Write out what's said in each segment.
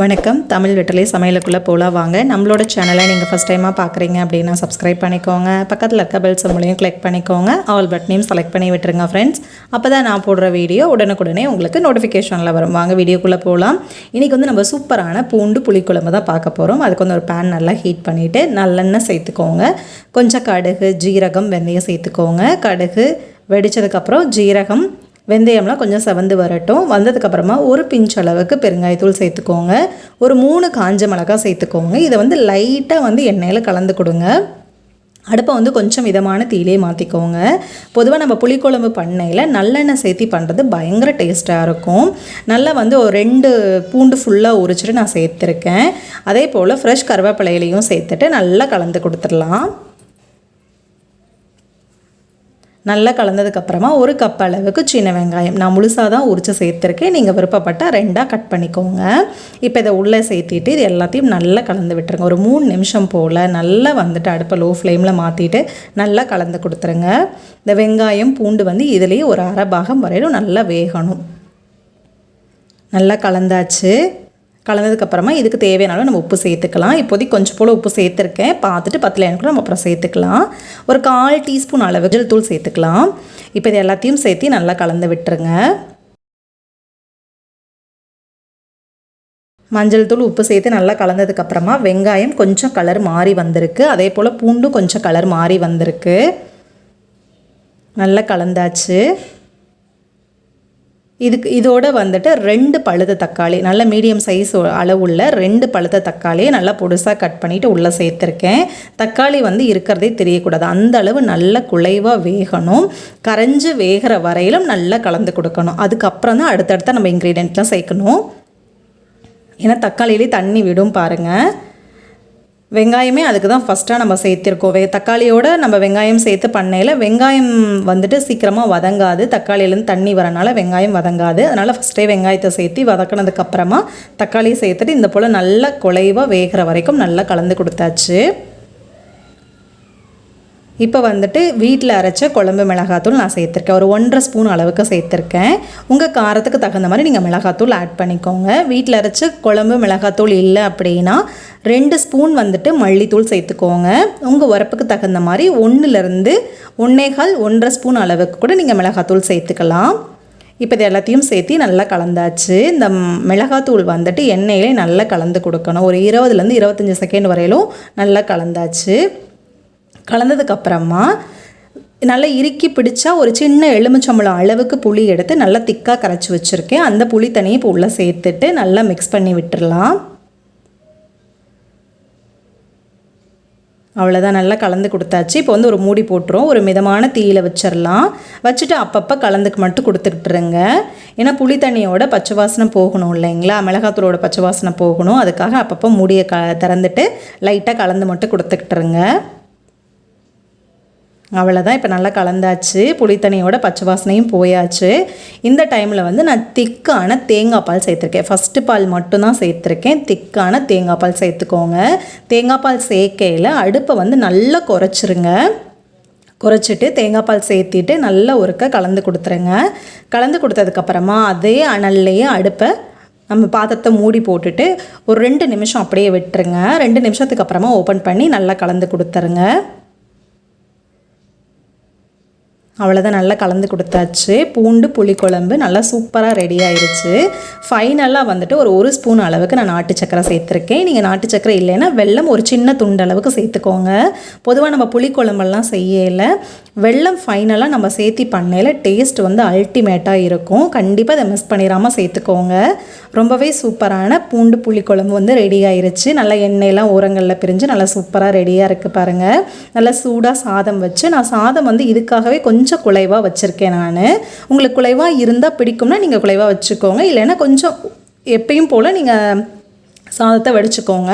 வணக்கம். தமிழ் வெட்டலை சமையலுக்குள்ளே போகலாம் வாங்க. நம்மளோட சேனலை நீங்கள் ஃபஸ்ட் டைமாக பார்க்குறீங்க அப்படின்னா சப்ஸ்கிரைப் பண்ணிக்கோங்க. பக்கத்தில் இருக்க பெல் சம்பளையும் கிளிக் பண்ணிக்கோங்க. ஆல் பட்டனையும் செலக்ட் பண்ணி விட்டுருங்க ஃப்ரெண்ட்ஸ் அப்போ தான் நான் போடுற வீடியோ உடனுக்குடனே உங்களுக்கு நோட்டிஃபிகேஷனில் வரும். வாங்க வீடியோக்குள்ளே போகலாம் இன்றைக்கி வந்து நம்ம சூப்பரான பூண்டு புளிக்குழம்பு தான் பார்க்க போகிறோம் அதுக்கு வந்து ஒரு பேன் நல்லா ஹீட் பண்ணிவிட்டு நல்லெண்ணெய் சேர்த்துக்கோங்க. கொஞ்சம் கடுகு ஜீரகம் வெந்தயம் சேர்த்துக்கோங்க. கடுகு வெடித்ததுக்கப்புறம் ஜீரகம் வெந்தயம்லாம் கொஞ்சம் செவந்து வரட்டும். வந்ததுக்கப்புறமா ஒரு பிஞ்ச் அளவுக்கு பெருங்காயத்தூள் சேர்த்துக்கோங்க. ஒரு மூணு காஞ்ச மிளகாய் சேர்த்துக்கோங்க. இதை வந்து லைட்டாக வந்து எண்ணெயில் கலந்து கொடுங்க. அடுப்பை வந்து கொஞ்சம் மிதமான தீயிலே மாற்றிக்கோங்க பொதுவாக நம்ம புளிக்குழம்பு பண்ணையில் நல்லெண்ணெய் சேர்த்தி பண்ணுறது பயங்கர டேஸ்ட்டாக இருக்கும். நல்லா வந்து ஒரு ரெண்டு பூண்டு ஃபுல்லாக உரிச்சிட்டு நான் சேர்த்துருக்கேன். அதே போல் ஃப்ரெஷ் கருவேப்பிலையிலையும் சேர்த்துட்டு நல்லா கலந்து கொடுத்துடலாம். நல்லா கலந்ததுக்கப்புறமா ஒரு கப் அளவுக்கு சின்ன வெங்காயம். நான் முழுசாக தான் உரித்து சேர்த்துருக்கேன். நீங்கள் விருப்பப்பட்டால் ரெண்டாக கட் பண்ணிக்கோங்க. இப்போ இதை உள்ளே சேர்த்திட்டு இது எல்லாத்தையும் நல்லா கலந்து விட்டுருங்க. ஒரு மூணு நிமிஷம் போல் நல்லா வந்துட்டு அடுப்பை லோ ஃப்ளேமில் மாற்றிட்டு நல்லா கலந்து கொடுத்துருங்க. இந்த வெங்காயம் பூண்டு வந்து இதுலேயே ஒரு அரை பாகம் வரையிலும் நல்லா வேகணும். நல்லா கலந்தாச்சு. கலந்ததுக்கப்புறமா இதுக்கு தேவையான நம்ம உப்பு சேர்த்துக்கலாம். இப்போதைக்கு கொஞ்சம் போல் உப்பு சேர்த்துருக்கேன். பார்த்துட்டு பத்தில் எனக்கு நம்ம அப்புறம் சேர்த்துக்கலாம். ஒரு கால் டீஸ்பூன் அளவு ஜல் தூள் சேர்த்துக்கலாம். இப்போ இது எல்லாத்தையும் சேர்த்து நல்லா கலந்து விட்டுருங்க. மஞ்சள் தூள் உப்பு சேர்த்து நல்லா கலந்ததுக்கப்புறமா வெங்காயம் கொஞ்சம் கலர் மாறி வந்திருக்கு. அதே போல் பூண்டும் கொஞ்சம் கலர் மாறி வந்திருக்கு. நல்லா கலந்தாச்சு. இதுக்கு இதோட வந்துட்டு ரெண்டு பழுத தக்காளி நல்ல மீடியம் சைஸ் அளவுள்ள ரெண்டு பழுத்த தக்காளியை நல்லா பொடுசாக கட் பண்ணிவிட்டு உள்ளே சேர்த்துருக்கேன். தக்காளி வந்து இருக்கிறதே தெரியக்கூடாது. அந்த அளவு நல்ல குலைவாக வேகணும். கரைஞ்சி வேகிற வரையிலும் நல்லா கலந்து கொடுக்கணும். அதுக்கப்புறம் தான் அடுத்தடுத்த நம்ம இன்க்ரீடியண்ட்லாம் சேர்க்கணும். ஏன்னா தக்காளியிலே தண்ணி விடும் பாருங்கள் வெங்காயமே அதுக்கு தான் ஃபஸ்ட்டாக நம்ம சேர்த்துருக்கோம். வெ தக்காளியோட நம்ம வெங்காயம் சேர்த்து பண்ணையில் வெங்காயம் வந்துட்டு சீக்கிரமாக வதங்காது. தக்காளியிலேருந்து தண்ணி வரனால வெங்காயம் வதங்காது. அதனால் ஃபஸ்ட்டே வெங்காயத்தை சேர்த்து வதக்கினதுக்கப்புறமா தக்காளியை சேர்த்துட்டு இந்த போல் நல்லா குலைவாக வேகிற வரைக்கும் நல்லா கலந்து கொடுத்தாச்சு. இப்போ வந்துட்டு வீட்டில் அரைச்ச குழம்பு மிளகாத்தூள் நான் சேர்த்துருக்கேன். ஒரு ஒன்றரை ஸ்பூன் அளவுக்கு சேர்த்துருக்கேன். உங்கள் காரத்துக்கு தகுந்த மாதிரி நீங்கள் மிளகாத்தூள் ஆட் பண்ணிக்கோங்க. வீட்டில் அரைச்ச குழம்பு மிளகாத்தூள் இல்லை அப்படின்னா ரெண்டு ஸ்பூன் வந்துட்டு மல்லித்தூள் சேர்த்துக்கோங்க. உங்கள் உரப்புக்கு தகுந்த மாதிரி ஒன்றுலேருந்து ஒன்றேகால் ஒன்றரை ஸ்பூன் அளவுக்கு கூட நீங்கள் மிளகாத்தூள் சேர்த்துக்கலாம். இப்போ இது எல்லாத்தையும் சேர்த்து நல்லா கலந்தாச்சு. இந்த மிளகாத்தூள் வந்துட்டு எண்ணெயிலே நல்லா கலந்து கொடுக்கணும். ஒரு இருபதுலேருந்து இருபத்தஞ்சி செகண்ட் வரையிலும் நல்லா கலந்தாச்சு. கலந்ததுக்கப்புறமா நல்லா இறுக்கி பிடிச்சா ஒரு சின்ன எலுமிச்சம்பழம் அளவுக்கு புளி எடுத்து நல்லா திக்காக கரைச்சி வச்சுருக்கேன். அந்த புளி தனியை இப்போ உள்ளே சேர்த்துட்டு நல்லா மிக்ஸ் பண்ணி விட்டுடலாம் அவ்வளோதான் நல்லா கலந்து கொடுத்தாச்சு. இப்போ வந்து ஒரு மூடி போட்டுரும் ஒரு மிதமான தீயில் வச்சிடலாம் வச்சுட்டு அப்பப்போ கலந்துக்கு மட்டும் கொடுத்துக்கிட்டுருங்க. ஏன்னா புளி தண்ணியோட பச்சை வாசனை போகணும் இல்லைங்களா? மிளகாத்தூளோட பச்சை வாசனை போகணும். அதுக்காக அப்பப்போ மூடியை க திறந்துட்டு லைட்டாக கலந்து மட்டும் கொடுத்துக்கிட்டுருங்க. அவ்வளோதான் இப்போ நல்லா கலந்தாச்சு. புளித்தண்ணியோட பச்சை வாசனையும் போயாச்சு. இந்த டைமில் வந்து நான் திக்கான தேங்காய் பால் சேர்த்துருக்கேன். ஃபஸ்ட்டு பால் மட்டும்தான் சேர்த்துருக்கேன். திக்கான தேங்காய் பால் சேர்த்துக்கோங்க. தேங்காய் பால் சேர்க்கையில் அடுப்பை வந்து நல்லா குறைச்சிருங்க. குறைச்சிட்டு தேங்காய் பால் சேர்த்திட்டு நல்லா ஒருக்க கலந்து கொடுத்துருங்க. கலந்து கொடுத்ததுக்கப்புறமா அதே அனல்லையே அடுப்பை நம்ம பாத்திரத்தை மூடி போட்டுட்டு ஒரு ரெண்டு நிமிஷம் அப்படியே விட்டுருங்க. ரெண்டு நிமிஷத்துக்கு அப்புறமா ஓப்பன் பண்ணி நல்லா கலந்து கொடுத்துருங்க. அவ்வளோதான் நல்லா கலந்து கொடுத்தாச்சு. பூண்டு புளிக்குழம்பு நல்லா சூப்பராக ரெடி ஆயிடுச்சு ஃபைனலாக வந்துட்டு ஒரு ஒரு ஸ்பூன் அளவுக்கு நான் நாட்டு சக்கரை சேர்த்துருக்கேன். நீங்கள் நாட்டு சக்கரை இல்லைன்னா வெள்ளம் ஒரு சின்ன துண்டு அளவுக்கு சேர்த்துக்கோங்க. பொதுவாக நம்ம புளிக்குழம்பெல்லாம் செய்யலை. வெள்ளம் ஃபைனலாக நம்ம சேர்த்தி பண்ணையில் டேஸ்ட் வந்து அல்டிமேட்டாக இருக்கும். கண்டிப்பாக அதை மிஸ் பண்ணிடாமல் சேர்த்துக்கோங்க. ரொம்பவே சூப்பரான பூண்டு புளிக்குழம்பு வந்து ரெடி ஆயிருச்சு. நல்லா எண்ணெயெல்லாம் ஓரங்களில் பிரிஞ்சு நல்லா சூப்பராக ரெடியாக இருக்குது பாருங்கள் நல்லா சூடாக சாதம் வச்சு நான் சாதம் வந்து இதுக்காகவே கொஞ்சம் கொஞ்சம் குலைவாக வச்சுருக்கேன் நான். உங்களுக்கு குலைவாக இருந்தால் பிடிக்கும்னா நீங்கள் குலைவாக வச்சுக்கோங்க. இல்லைன்னா கொஞ்சம் எப்பயும் போல் நீங்கள் சாதத்தை வடிச்சுக்கோங்க.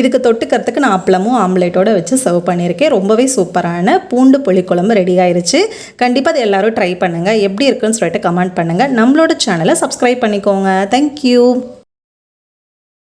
இதுக்கு தொட்டுக்கிறதுக்கு நான் அப்பளமும் ஆம்லேட்டோடு வச்சு சர்வ் பண்ணியிருக்கேன். ரொம்பவே சூப்பரான பூண்டு புளிக்குழம்பு ரெடி ஆயிருச்சு. கண்டிப்பாக அதை எல்லோரும் ட்ரை பண்ணுங்கள் எப்படி இருக்குன்னு சொல்லிட்டு கமெண்ட் பண்ணுங்கள் நம்மளோட சேனலை சப்ஸ்கிரைப் பண்ணிக்கோங்க. தேங்க்யூ